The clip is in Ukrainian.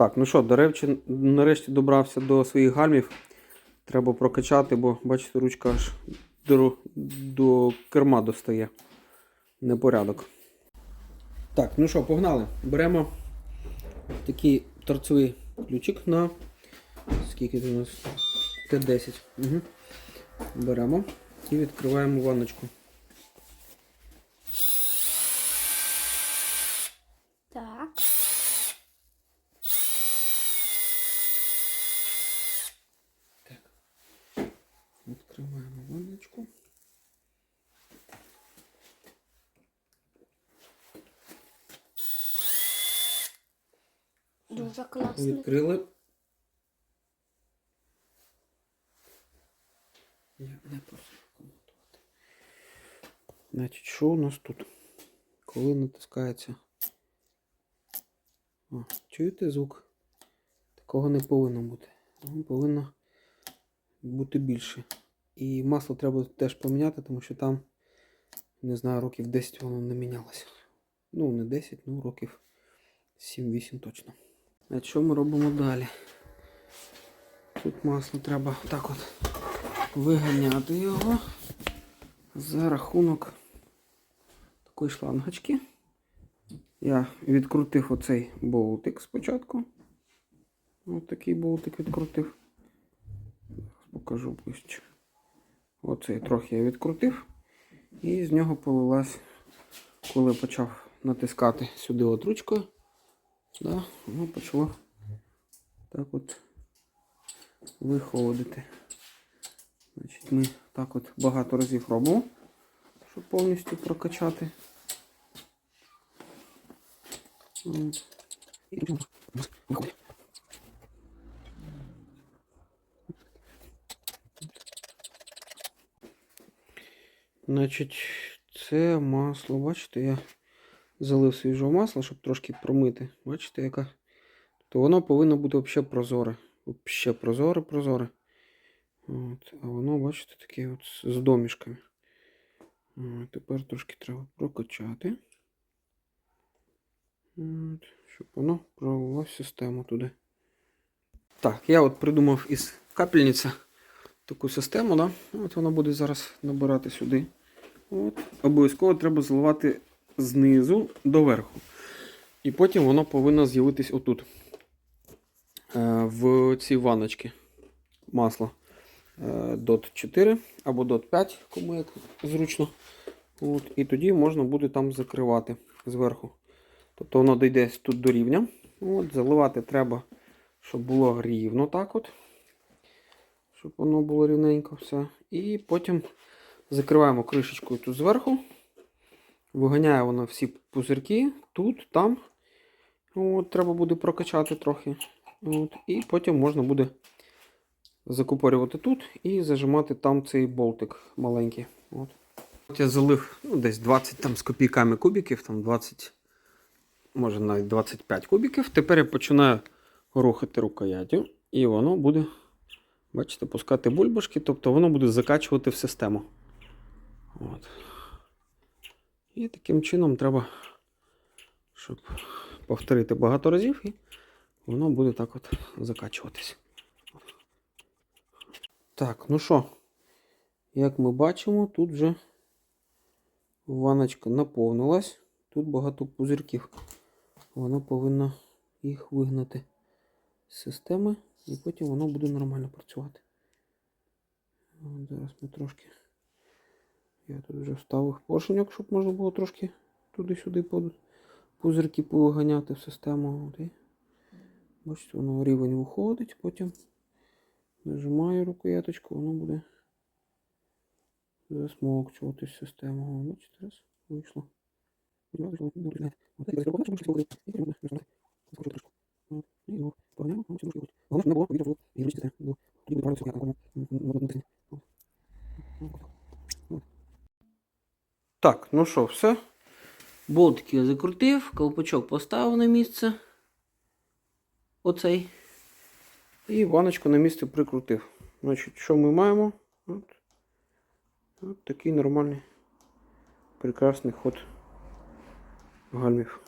Так, ну що, до речі, нарешті добрався до своїх гальмів. Треба прокачати, бо бачите, ручка аж до, до керма достає. Непорядок. Так, ну що, погнали. Беремо такий торцевий ключик на скільки це у нас? Т10. Угу. Беремо і відкриваємо ванночку. Так. Відкриваємо ванночку. Дуже класний. Відкрили. Я не прошу коментувати. Значить, що у нас тут? Коли натискається. О, чуєте звук? Такого не повинно бути. Повинно бути більше. І масло треба теж поміняти, тому що там, не знаю, років 10 воно не мінялося. Ну, не 10, ну років 7-8 точно. А що ми робимо далі? Тут масло треба так от виганяти його за рахунок такої шлангочки. Я відкрутив оцей болтик спочатку. Ось такий болтик відкрутив. Покажу ближче. Оцей трохи я відкрутив. І з нього полилась, коли почав натискати сюди от ручкою. Да, воно почало так от виходити. Значить, ми так от багато разів робимо, щоб повністю прокачати. Значить, це масло, бачите, я залив свіжого масла, щоб трошки промити. Бачите, яка? То воно повинно бути взагалі прозоре. Взагалі прозоре, прозоре. От. А воно, бачите, таке от з домішками. От. Тепер трошки треба прокачати. От. Щоб воно пролило систему туди. Так, я от придумав із капельниці таку систему, да? От вона буде зараз набирати сюди. От. Обов'язково треба заливати знизу до верху. І потім воно повинно з'явитись отут. Е, В цій ванночці масло е, DOT 4 або DOT 5, кому як зручно. От. І тоді можна буде там закривати зверху. Тобто воно дійде тут до рівня. От. Заливати треба, щоб було рівно так от. Щоб воно було рівненько все. І потім закриваємо кришечкою тут зверху. Виганяє воно всі пузирки тут, там. От, Треба буде прокачати трохи. От, І потім можна буде закупорювати тут і зажимати там цей болтик маленький. От. От я залив ну, десь 20 там, з копійками кубиків, там 20, може навіть 25 кубиків. Тепер я починаю рухати рукояттю, і воно буде, бачите, пускати бульбашки, тобто воно буде закачувати в систему. От. І таким чином треба, щоб повторити багато разів, і воно буде так от закачуватись. Так, ну що, як ми бачимо, тут вже ваночка наповнилась. Тут багато пузирків. Вона повинна їх вигнати з системи, і потім воно буде нормально працювати. Зараз ми трошки. Я тут вже вставив поршеньок, щоб можна було трошки туди-сюди пузирки повиганяти в систему. І Бачите, воно рівень виходить, потім нажимаю рукояточку, воно буде засмокчувати в систему. Бачите, раз, вийшло. Так, ну що, все. Болтики я закрутив, колпачок поставив на місце. Оцей. І ваночку на місце прикрутив. Значить, що ми маємо? От, от такий нормальний, прекрасний ход гальмів.